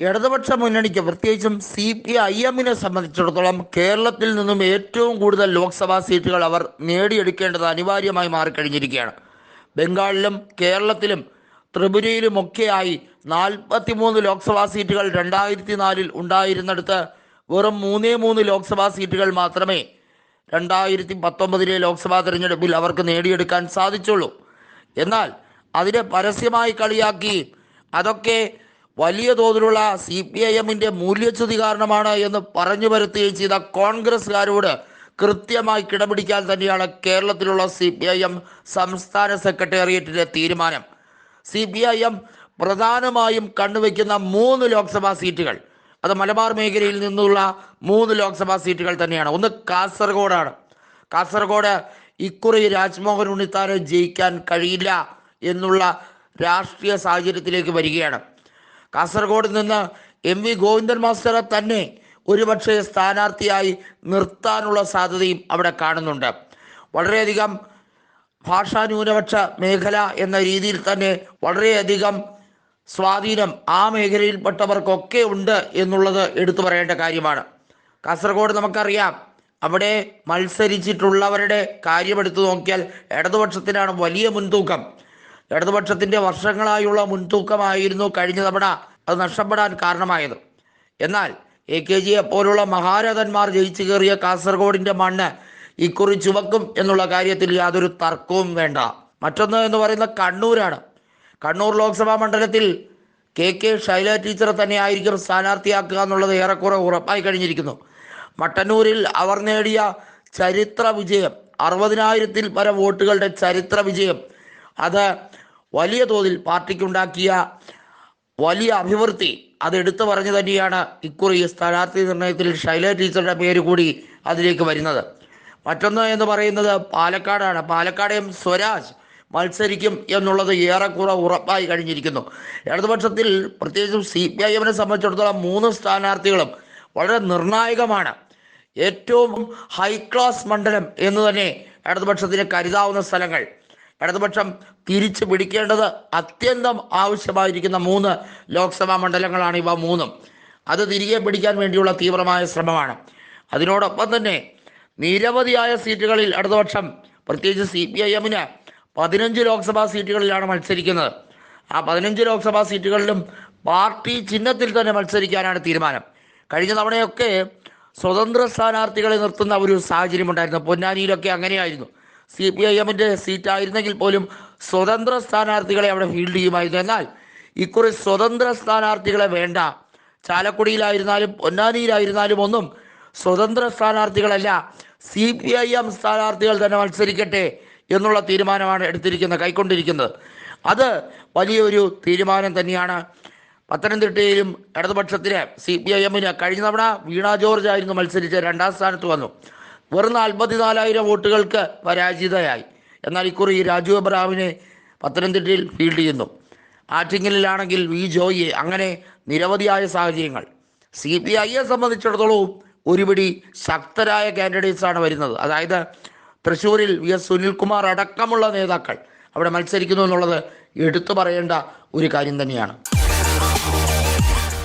ഇടതുപക്ഷ മുന്നണിക്ക് പ്രത്യേകിച്ചും സി പി ഐ എമ്മിനെ സംബന്ധിച്ചിടത്തോളം കേരളത്തിൽ നിന്നും ഏറ്റവും കൂടുതൽ ലോക്സഭാ സീറ്റുകൾ അവർ നേടിയെടുക്കേണ്ടത് അനിവാര്യമായി മാറിക്കഴിഞ്ഞിരിക്കുകയാണ്. ബംഗാളിലും കേരളത്തിലും ത്രിപുരയിലുമൊക്കെയായി നാൽപ്പത്തിമൂന്ന് ലോക്സഭാ സീറ്റുകൾ രണ്ടായിരത്തി നാലിൽ ഉണ്ടായിരുന്നിടത്ത് വെറും മൂന്നേ മൂന്ന് ലോക്സഭാ സീറ്റുകൾ മാത്രമേ രണ്ടായിരത്തി പത്തൊമ്പതിലെ ലോക്സഭാ തെരഞ്ഞെടുപ്പിൽ അവർക്ക് നേടിയെടുക്കാൻ സാധിച്ചുള്ളൂ. എന്നാൽ അതിനെ പരസ്യമായി കളിയാക്കി അതൊക്കെ വലിയ തോതിലുള്ള സി പി ഐ എമ്മിന്റെ മൂല്യച്യുതി കാരണമാണ് എന്ന് പറഞ്ഞു വരുത്തുകയും ചെയ്ത കോൺഗ്രസ്സുകാരോട് കൃത്യമായി കിടപിടിക്കാൻ തന്നെയാണ് കേരളത്തിലുള്ള സി പി ഐ എം സംസ്ഥാന സെക്രട്ടേറിയറ്റിന്റെ തീരുമാനം. സി പി ഐ എം പ്രധാനമായും കണ്ണുവെക്കുന്ന മൂന്ന് ലോക്സഭാ സീറ്റുകൾ. അത് മലബാർ മേഖലയിൽ നിന്നുള്ള മൂന്ന് ലോക്സഭാ സീറ്റുകൾ തന്നെയാണ്. ഒന്ന് കാസർഗോഡാണ്. കാസർഗോഡ് ഇക്കുറി രാജ്മോഹൻ ഉണ്ണിത്താനെ ജയിക്കാൻ കഴിയില്ല എന്നുള്ള രാഷ്ട്രീയ സാഹചര്യത്തിലേക്ക് വരികയാണ്. കാസർഗോഡ് നിന്ന് എം വി ഗോവിന്ദൻ മാസ്റ്ററെ തന്നെ ഒരുപക്ഷെ സ്ഥാനാർത്ഥിയായി നിർത്താനുള്ള സാധ്യതയും അവിടെ കാണുന്നുണ്ട്. വളരെയധികം ഭാഷാ ന്യൂനപക്ഷ മേഖല എന്ന രീതിയിൽ തന്നെ വളരെയധികം സ്വാധീനം ആ മേഖലയിൽപ്പെട്ടവർക്കൊക്കെ ഉണ്ട് എന്നുള്ളത് എടുത്തു പറയേണ്ട കാര്യമാണ്. കാസർഗോഡ് നമുക്കറിയാം അവിടെ മത്സരിച്ചിട്ടുള്ളവരുടെ കാര്യമെടുത്തു നോക്കിയാൽ ഇടതുപക്ഷത്തിനാണ് വലിയ മുൻതൂക്കം. ഇടതുപക്ഷത്തിന്റെ വർഷങ്ങളായുള്ള മുൻതൂക്കമായിരുന്നു കഴിഞ്ഞ തവണ അത് നഷ്ടപ്പെടാൻ കാരണമായത്. എന്നാൽ എ കെ ജിയെ പോലുള്ള മഹാരഥന്മാർ ജയിച്ചു കയറിയ കാസർഗോഡിന്റെ മണ്ണ് ഇക്കുറി ചുവക്കും എന്നുള്ള കാര്യത്തിൽ യാതൊരു തർക്കവും വേണ്ട. മറ്റൊന്ന് എന്ന് പറയുന്ന കണ്ണൂരാണ്. കണ്ണൂർ ലോക്സഭാ മണ്ഡലത്തിൽ കെ കെ ശൈല ടീച്ചർ തന്നെ ആയിരിക്കും സ്ഥാനാർത്ഥിയാക്കുക എന്നുള്ളത് ഏറെക്കുറെ ഉറപ്പായി കഴിഞ്ഞിരിക്കുന്നു. മട്ടന്നൂരിൽ അവർ നേടിയ ചരിത്ര വിജയം അറുപതിനായിരത്തിൽ പര വോട്ടുകളുടെ ചരിത്ര വിജയം അത് വലിയ തോതിൽ പാർട്ടിക്കുണ്ടാക്കിയ വലിയ അഭിവൃദ്ധി അത് എടുത്തു പറഞ്ഞു തന്നെയാണ് ഇക്കുറി സ്ഥാനാർത്ഥി നിർണയത്തിൽ ശൈല ടീച്ചറുടെ പേര് കൂടി അതിലേക്ക് വരുന്നത്. മറ്റൊന്ന് എന്ന് പറയുന്നത് പാലക്കാടാണ്. പാലക്കാട് എം സ്വരാജ് മത്സരിക്കും എന്നുള്ളത് ഏറെക്കുറെ ഉറപ്പായി കഴിഞ്ഞിരിക്കുന്നു. ഇടതുപക്ഷത്തിൽ പ്രത്യേകിച്ചും സി പി ഐ എമ്മിനെ സംബന്ധിച്ചിടത്തോളം മൂന്ന് സ്ഥാനാർത്ഥികളും വളരെ നിർണായകമാണ്. ഏറ്റവും ഹൈ ക്ലാസ് മണ്ഡലം എന്ന് തന്നെ ഇടതുപക്ഷത്തിന് കരുതാവുന്ന സ്ഥലങ്ങൾ. ഇടതുപക്ഷം തിരിച്ചു പിടിക്കേണ്ടത് അത്യന്തം ആവശ്യമായിരിക്കുന്ന മൂന്ന് ലോക്സഭാ മണ്ഡലങ്ങളാണ് ഇവ മൂന്നും. അത് തിരികെ പിടിക്കാൻ വേണ്ടിയുള്ള തീവ്രമായ ശ്രമമാണ്. അതിനോടൊപ്പം തന്നെ നിരവധിയായ സീറ്റുകളിൽ ഇടതുപക്ഷം പ്രത്യേകിച്ച് സി പി ഐ എമ്മിന് പതിനഞ്ച് ലോക്സഭാ സീറ്റുകളിലാണ് മത്സരിക്കുന്നത്. ആ പതിനഞ്ച് ലോക്സഭാ സീറ്റുകളിലും പാർട്ടി ചിഹ്നത്തിൽ തന്നെ മത്സരിക്കാനാണ് തീരുമാനം. കഴിഞ്ഞ തവണയൊക്കെ സ്വതന്ത്ര സ്ഥാനാർത്ഥികളെ നിർത്തുന്ന ഒരു സാഹചര്യമുണ്ടായിരുന്നു. പൊന്നാനിയിലൊക്കെ അങ്ങനെയായിരുന്നു. സി പി ഐ എമ്മിന്റെ സീറ്റായിരുന്നെങ്കിൽ പോലും സ്വതന്ത്ര സ്ഥാനാർത്ഥികളെ അവിടെ ഫീൽഡ് ചെയ്യുമായിരുന്നു. എന്നാൽ ഇക്കുറി സ്വതന്ത്ര സ്ഥാനാർത്ഥികളെ വേണ്ട. ചാലക്കുടിയിലായിരുന്നാലും പൊന്നാനിയിലായിരുന്നാലും ഒന്നും സ്വതന്ത്ര സ്ഥാനാർത്ഥികളല്ല സി പി ഐ എം സ്ഥാനാർത്ഥികൾ തന്നെ മത്സരിക്കട്ടെ എന്നുള്ള തീരുമാനമാണ് എടുത്തിരിക്കുന്നത് കൈക്കൊണ്ടിരിക്കുന്നത്. അത് വലിയൊരു തീരുമാനം തന്നെയാണ്. പത്തനംതിട്ടയിലും ഇടതുപക്ഷത്തിന് സി പി ഐ എമ്മിന് കഴിഞ്ഞ തവണ വീണ ജോർജ് ആയിരുന്നു മത്സരിച്ച് രണ്ടാം സ്ഥാനത്ത് വന്നു. വെറും നാൽപ്പത്തിനാലായിരം വോട്ടുകൾക്ക് പരാജിതയായി. എന്നാൽ ഇക്കുറി രാജു അബ്രാമിനെ പത്തനംതിട്ടയിൽ ഫീൽഡ് ചെയ്യുന്നു. ആറ്റിങ്ങലിലാണെങ്കിൽ വി ജോയിയെ. അങ്ങനെ നിരവധിയായ സാഹചര്യങ്ങൾ. സി പി ഐയെ സംബന്ധിച്ചിടത്തോളവും ഒരുപിടി ശക്തരായ കാൻഡിഡേറ്റ്സാണ് വരുന്നത്. അതായത് തൃശ്ശൂരിൽ വി എസ് സുനിൽകുമാർ അടക്കമുള്ള നേതാക്കൾ അവിടെ മത്സരിക്കുന്നു എന്നുള്ളത് എടുത്തു പറയേണ്ട ഒരു കാര്യം തന്നെയാണ്.